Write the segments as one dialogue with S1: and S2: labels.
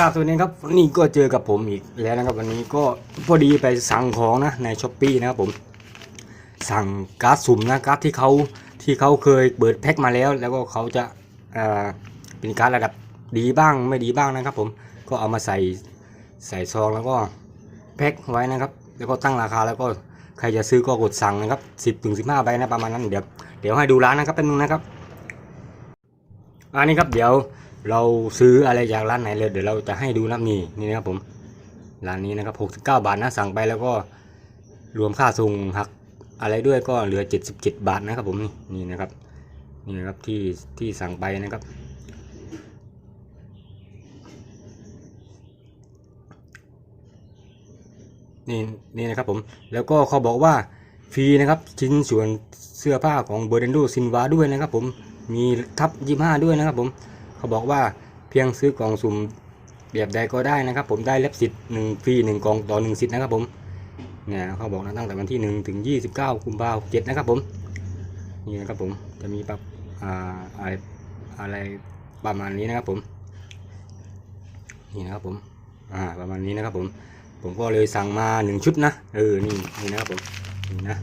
S1: ครับสวัสดีครับนนี้ก็เจอกับผมอีกแล้วนะครับ วันนี้ก็พอดีไปสั่งของนะในช้อปปีนะครับผม สั่งการ์ดสุ่มนะการ์ดที่เขาที่เขาเคยเปิดแพ็คมาแล้ว แล้วก็เขาจะเอ่อเป็นการ์ดระดับดีบ้างไม่ดีบ้างนะครับผมก็เอามาใส่ใส่ซองแล้วก็แพ็คไว้นะครับ แล้วก็ตั้งราคาแล้วก็ใครจะซื้อก็กดสั่งนะครับ10ถึง15ใบนะประมาณนั้นเดี๋ยวเดี๋ยวให้ดูร้านนะครับเป็นนึงนะครับอันนี้ครับเดี๋ยว เราซื้ออะไรจากร้านไหนเลยเดี๋ยวเราจะให้ดูนะนี่นี่นะครับผมร้านนี้นะครับ69 บาทนะสั่งไปแล้วก็รวมค่าส่งหักอะไรด้วยก็เหลือ 77 บาทนะครับผมนี่นี่นะครับนี่นะครับที่ที่สั่งไปนะครับ นี่นี่นะครับผมแล้วก็เขาบอกว่าฟรีนะครับชิ้นส่วนเสื้อผ้าของเบอร์เดนโดซินวาด้วยนะครับผมมีทับยี่ห้าด้วยนะครับผม เขาบอกว่าเพียงซื้อกล่องสุ่มแบบใดก็ได้นะครับ ผมได้เล็บสิทธิ์หนึ่งฟรีหนึ่งกล่องต่อหนึ่งสิทธิ์นะครับผมเนี่ยเขาบอกนะตั้งแต่วันที่หนึ่งถึงยี่สิบเก้ากุมภาพันธ์เจ็ดนะครับผมนี่นะครับผมจะมีปรับอ่าอะไรอะไรประมาณนี้นะครับผมนี่นะครับผมอ่าประมาณนี้นะครับผมผมก็เลยสั่งมาหนึ่งชุดนะเออนี่นี่นะครับผมนี่นะ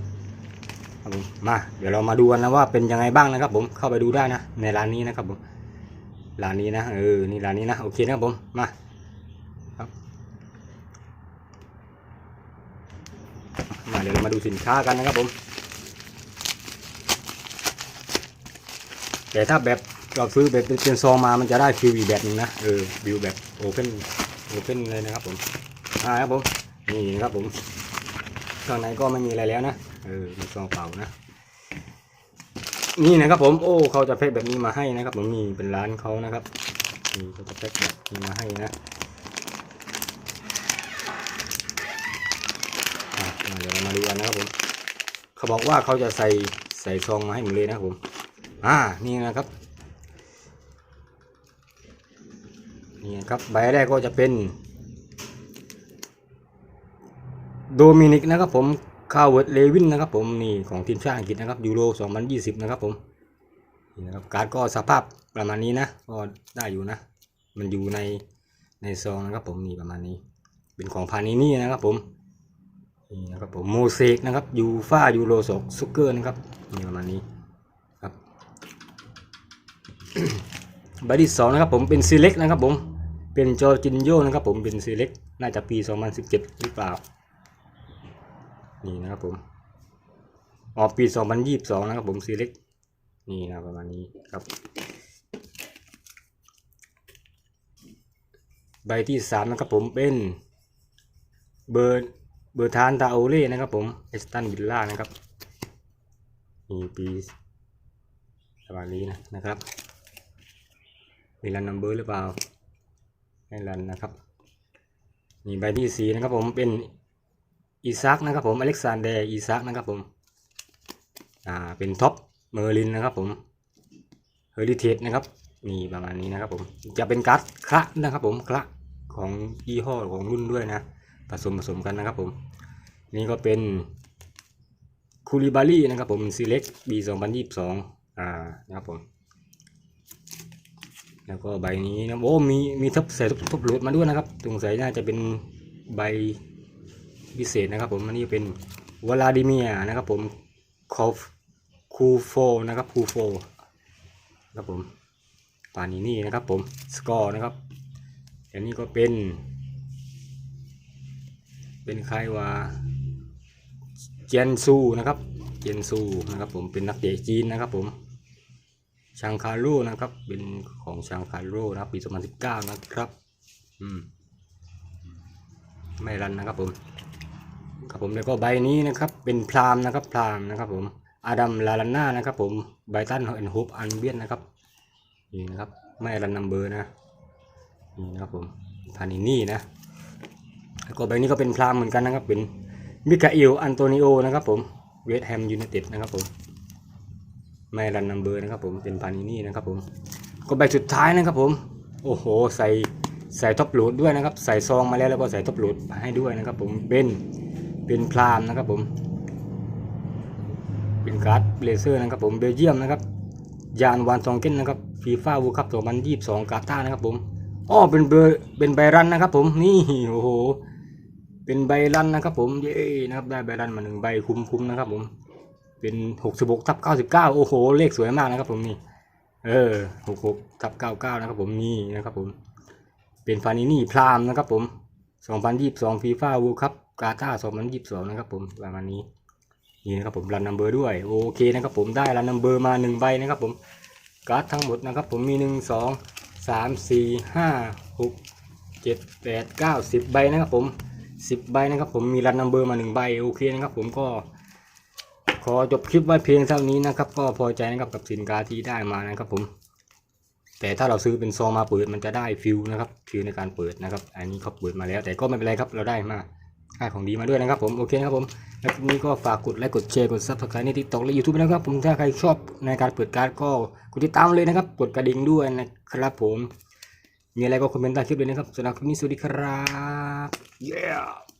S1: ครับผมมาเดี๋ยวเรามาดูกันนะว่าเป็นยังไงบ้างนะครับผมเข้าไปดูได้นะในร้านนี้นะครับผม ร้านนี้นะเออนี่ร้านนี้นะโอเคนะครับผมมาครับมาเดี๋ยวเรามาดูสินค้ากันนะครับผมแต่ถ้าแบบเราซื้อแบบเป็นซองมามันจะได้ฟิลอีกแบบหนึงนะเออวิวแบบโอเพนโอเพนเลยนะครับผมอ่าครับผมนี่นะครับผมข้างในก็ไม่มีอะไรแล้วนะเออมีซองเปล่านะ นี่นะครับผมโอ้เขาจะแพ็คแบบนี้มาให้นะครับผมนี่เป็นร้านเขานะครับนี่เขาจะแพ็คแบบนี้มาให้นะเดี๋ยวเรามาดูกันนะครับผมเขาบอกว่าเขาจะใส่ใส่ซองมาให้หมดเลยนะครับผมอ่านี่นะครับนี่นะครับใบแรกก็จะเป็นโดมินิกนะครับผม คาเวิร์ดเลวินนะครับผมนี่ของทีมชาติอังกฤษนะครับยูโร 2020 นะครับผมนี่นะครับการ์ดก็สภาพประมาณนี้นะก็ได้อยู่นะ มันอยู่ในในซองนะครับผมนี่ประมาณนี้ เป็นของพานินี่นะครับผมนี่นะครับผมโมเสกนะครับยูฟ่ายูโรสกซุกเกอร์นะครับนี่ประมาณนี้ครับใบที่สองนะครับผมเป็นซีเล็กนะครับผมเป็นจอร์จินโยนะครับผมเป็นซีเล็กน่าจะปี 2017 หรือเปล่า นี่นะครับผมออกปี2022นยี่สิบสองนะครับผมซีเล็กนี่นะประมาณนี้ครับ ใบที่สามนะครับผมเป็นเบอร์เบอร์ทานตาโอเล่นะครับผมเอสตันวิลล่านะครับนี่ปีประมาณนี้นะนะครับมีรันนัมเบอร์หรือเปล่าไม่รันนะครับนี่ใบที่สี่นะครับผมเป็น อีซักนะครับผมอเล็กซานเดร์อีซักนะครับผมอ่าเป็นท็อปเมอร์ลินนะครับผมเฮอริเทจนะครับนี่ประมาณนี้นะครับผมจะเป็นการ์ดคละนะครับผมคละของยี่ห้อของรุ่นด้วยนะผสมผสมกันนะครับผมนี่ก็เป็นคูลิบารีนะครับผมซีเล็กปี2022อ่านะครับผมแล้วก็ใบนี้นะโอ้มีมีทับใส่ทุบทุบโหลดมาด้วยนะครับสงสัยน่าจะเป็นใบ พิเศษนะครับผมอันนี้เป็นวลาดิเมียนะครับผมคอฟคูโฟนะครับคูโฟครับผมปานีนี่นะครับผมสกอร์นะครับอันนี้ก็เป็น เป็นใครว่าเจนซูนะครับเจนซูนะครับผมเป็นนักเตะจีนนะครับผมชางคารุนะครับเป็นของชางคารุนะครับปี2019 นะครับ อืมไม่รันนะครับผม ครับผมแล้วก็ใบนี้นะครับเป็นพรามนะครับพรามนะครับผมอาดัมลาลาน่านะครับผมไบตันแอนฮุบอันเบียนนะครับนี่นะครับไม่รันนัมเบอร์นะนี่นะครับผมพานินี่นะแล้วก็ใบนี้ก็เป็นพรามเหมือนกันนะครับเป็นมิคาเอลอันโตนิโอนะครับผมเวสแฮมยูไนเต็ดนะครับผมไม่รันนัมเบอร์นะครับผมเป็นพานินี่นะครับผมก็ใบสุดท้ายนะครับผมโอ้โหใส่ใส่ท็อปโหลดด้วยนะครับ ใส่ซองมาแล้วแล้วก็ใส่ท็อปโหลดให้ด้วยนะครับผมเป็น เป็นพรามนะครับผม เป็นการ์ดเลเซอร์นะครับผมเบลเยียมนะครับยานวานซองเก้นนะครับฟีฟ่าวูคัพ2022 กาตาร์นะครับผมอ๋อเป็นเบเป็นใบรันนะครับผมนี่โอ้โหเป็นใบรันนะครับผมเย้นะครับได้ใบรันมาหนึ่งใบคุ้มๆนะครับผมเป็นหกสิบหกทับเก้าสิบเก้าโอ้โห เลขสวยมากนะครับผมนี่ เออหกหกทับเก้าเก้านะครับผมนี่นะครับผม เป็นฟานินี่พรามนะครับผมสองพันยี่สิบสองฟีฟ่าวูคับ กาตาสองพันยี่สิบสองนะครับผมประมาณนี้นี่นะครับผมรันนัมเบอร์ด้วยโอเคนะครับผมได้รันนัมเบอร์มาหนึ่งใบนะครับผมการ์ดทั้งหมดนะครับผมมีหนึ่งสองสามสี่ห้าหกเจ็ดแปดเก้าสิบใบนะครับผมสิบใบนะครับผมมีรันนัมเบอร์มาหนึ่งใบโอเคนะครับผมก็ขอจบคลิปไว้เพียงเท่านี้นะครับ ก็พอใจนะครับกับสินค้าที่ได้มานะครับผม แต่ถ้าเราซื้อเป็นซองมาเปิดมันจะได้ฟิลนะครับฟิลในการเปิดนะครับ อันนี้เขาเปิดมาแล้ว แต่ก็ไม่เป็นไรครับเราได้มา ค่าของดีมาด้วยนะครับผมโอเคนะครับผมแล้วทีนี้ก็ฝากกดไลค์กดแชร์กดซับสไครต์ในทิกตอกและยูทูบนะครับผมถ้าใครชอบในการเปิดการ์ดก็กดติดตามเลยนะครับกดกระดิ่งด้วยนะครับผมมีอะไรก็คอมเมนต์ใต้คลิปเลยนะครับสำหรับคลิปนี้สวัสดีครับ yeah